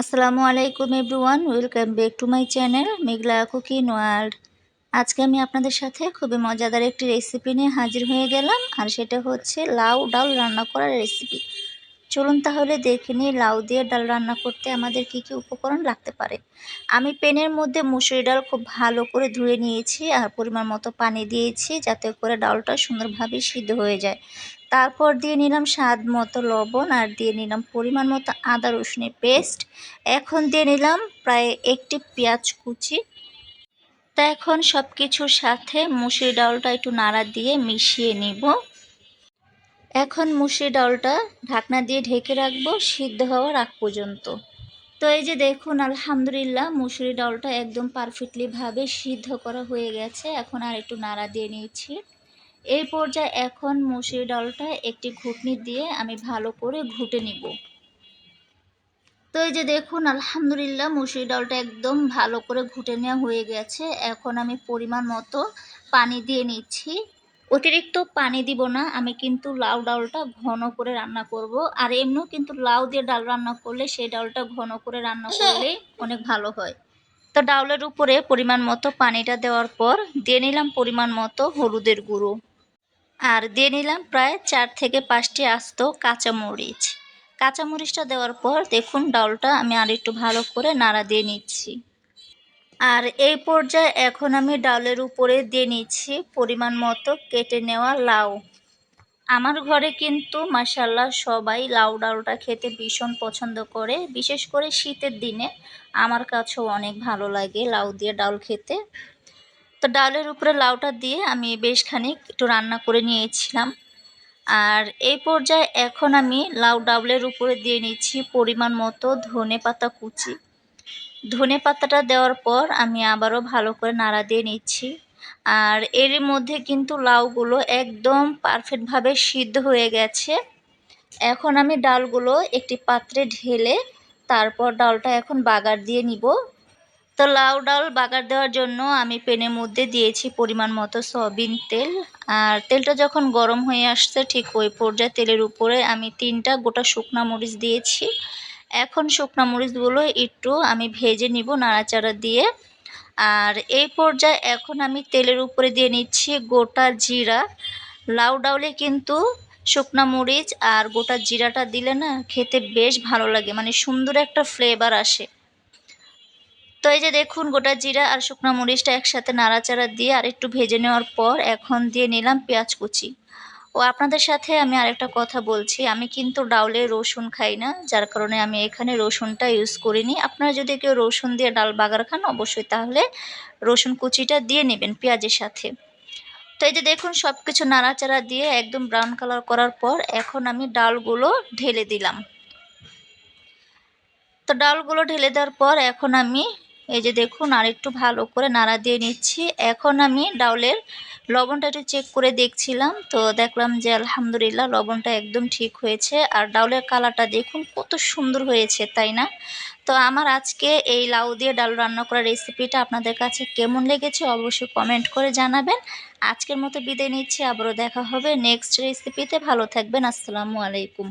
আসসালামু আলাইকুম everyone, welcome back to my channel Meghla cooking world. আজকে আমি আপনাদের সাথে খুবই মজাদার একটি রেসিপি নিয়ে হাজির হয়ে গেলাম, আর সেটা হচ্ছে লাউ ডাল রান্না করার রেসিপি। চলুন তাহলে দেখে নিই লাউ দিয়ে ডাল রান্না করতে আমাদের কি কি উপকরণ লাগতে পারে। আমি পেনের মধ্যে মুসুরি ডাল খুব ভালো করে ধুয়ে নিয়েছি আর পরিমাণ মতো পানি দিয়েছি যাতে করে ডালটা সুন্দরভাবে সিদ্ধ হয়ে যায়। তারপর দিয়ে নিলাম স্বাদ মতো লবণ আর দিয়ে নিলাম পরিমাণ মতো আদা রসুনের পেস্ট। এখন দিয়ে নিলাম প্রায় একটি পেঁয়াজ কুচি। তা এখন সব কিছুর সাথে মুসুরি ডালটা একটু নাড়া দিয়ে মিশিয়ে নিব। এখন মুসুরি ডালটা ঢাকনা দিয়ে ঢেকে রাখব, সিদ্ধ হওয়ার আগ পর্যন্ত। তো এই যে দেখুন, আলহামদুলিল্লাহ মুসুরি ডালটা একদম পারফেক্টলিভাবে সিদ্ধ করা হয়ে গেছে। এখন আর একটু নাড়া দিয়ে নিয়েছি এই পর্যায়ে এখন মুসুরি ডালটা একটি ঘুটনি দিয়ে আমি ভালো করে ঘুটে নিব। তো এই যে দেখুন, আলহামদুলিল্লাহ মুসুরি ডালটা একদম ভালো করে ঘুটে নেওয়া হয়ে গেছে। এখন আমি পরিমাণ মতো পানি দিয়ে নিচ্ছি। অতিরিক্ত পানি দিব না, আমি কিন্তু লাউ ডালটা ঘন করে রান্না করব। আর এমনিও কিন্তু লাউ দিয়ে ডাল রান্না করলে সেই ডালটা ঘন করে রান্না করলে অনেক ভালো হয়। তো ডাউলের উপরে পরিমাণ মতো পানিটা দেওয়ার পর দিয়ে নিলাম পরিমাণ মতো হলুদের গুঁড়ো। আর দিয়ে নিলাম প্রায় চার থেকে পাঁচটি আস্ত কাঁচামরিচ। কাঁচামরিচটা দেওয়ার পর দেখুন ডালটা আমি আর একটু ভালো করে নাড়া দিয়ে নিচ্ছি। আর এই পর্যায়ে এখন আমি ডালের উপরে দিয়ে নিচ্ছি পরিমাণ মতো কেটে নেওয়া লাউ। আমার ঘরে কিন্তু মাসাল্লাহ সবাই লাউ ডালটা খেতে ভীষণ পছন্দ করে, বিশেষ করে শীতের দিনে। আমার কাছেও অনেক ভালো লাগে লাউ দিয়ে ডাল খেতে। তো ডালের উপরে লাউটা দিয়ে আমি বেশ খানিক একটু রান্না করে নিয়েছিলাম। আর এই পর্যায়ে এখন আমি লাউ ডাবলের উপরে দিয়ে নিচ্ছি পরিমাণ মতো ধনে পাতা কুচি। ধনে পাতাটা দেওয়ার পর আমি আবারও ভালো করে নাড়া দিয়ে নিচ্ছি। আর এর মধ্যে কিন্তু লাউগুলো একদম পারফেক্টভাবে সিদ্ধ হয়ে গেছে। এখন আমি ডালগুলো একটি পাত্রে ঢেলে তারপর ডালটা এখন বাগার দিয়ে নিব। তো লাউ ডাল বাগার দেওয়ার জন্য আমি পেনের মধ্যে দিয়েছি পরিমাণ মতো সয়াবিন তেল। আর তেলটা যখন গরম হয়ে আসছে ঠিক ওই পর্যায়ে তেলের উপরে আমি তিনটা গোটা শুকনা মরিচ দিয়েছি। এখন শুকনা মরিচগুলো একটু আমি ভেজে নিব নাড়াচাড়া দিয়ে। আর এই পর্যায়ে এখন আমি তেলের উপরে দিয়ে নিচ্ছি গোটা জিরা। লাউ ডাউলে কিন্তু শুকনা মরিচ আর গোটা জিরাটা দিলে না খেতে বেশ ভালো লাগে মানে সুন্দর একটা ফ্লেভার আসে। তো এই যে দেখুন গোটা জিরা আর শুকনো মরিচটা একসাথে নাড়াচাড়া দিয়ে আর একটু ভেজে নেওয়ার পর এখন দিয়ে নিলাম পেঁয়াজ কুচি। ও আপনাদের সাথে আমি আরেকটা কথা বলছি, আমি কিন্তু ডাউলে রসুন খাই না, যার কারণে আমি এখানে রসুনটা ইউজ করিনি। আপনারা যদি কেউ রসুন দিয়ে ডাল বাগার খান, অবশ্যই তাহলে রসুন কুচিটা দিয়ে নেবেন পেঁয়াজের সাথে। তো এই যে দেখুন সব কিছু নাড়াচাড়া দিয়ে একদম ব্রাউন কালার করার পর এখন আমি ডালগুলো ঢেলে দিলাম। তো ডালগুলো ঢেলে দেওয়ার পর এখন আমি এই যে দেখুন আর একটু ভালো করে নাড়া দিয়ে নিচ্ছি। এখন আমি ডাউলের লবণটা একটু চেক করে দেখছিলাম, তো দেখলাম যে আলহামদুলিল্লাহ লবণটা একদম ঠিক হয়েছে। আর ডাউলের কালারটা দেখুন, কত সুন্দর হয়েছে, তাই না? তো আমার আজকে এই লাউ দিয়ে ডাল রান্না করার রেসিপিটা আপনাদের কাছে কেমন লেগেছে অবশ্যই কমেন্ট করে জানাবেন। আজকের মতো বিদায় নিচ্ছি, আবারও দেখা হবে নেক্সট রেসিপিতে ভালো থাকবেন, আসসালামু আলাইকুম।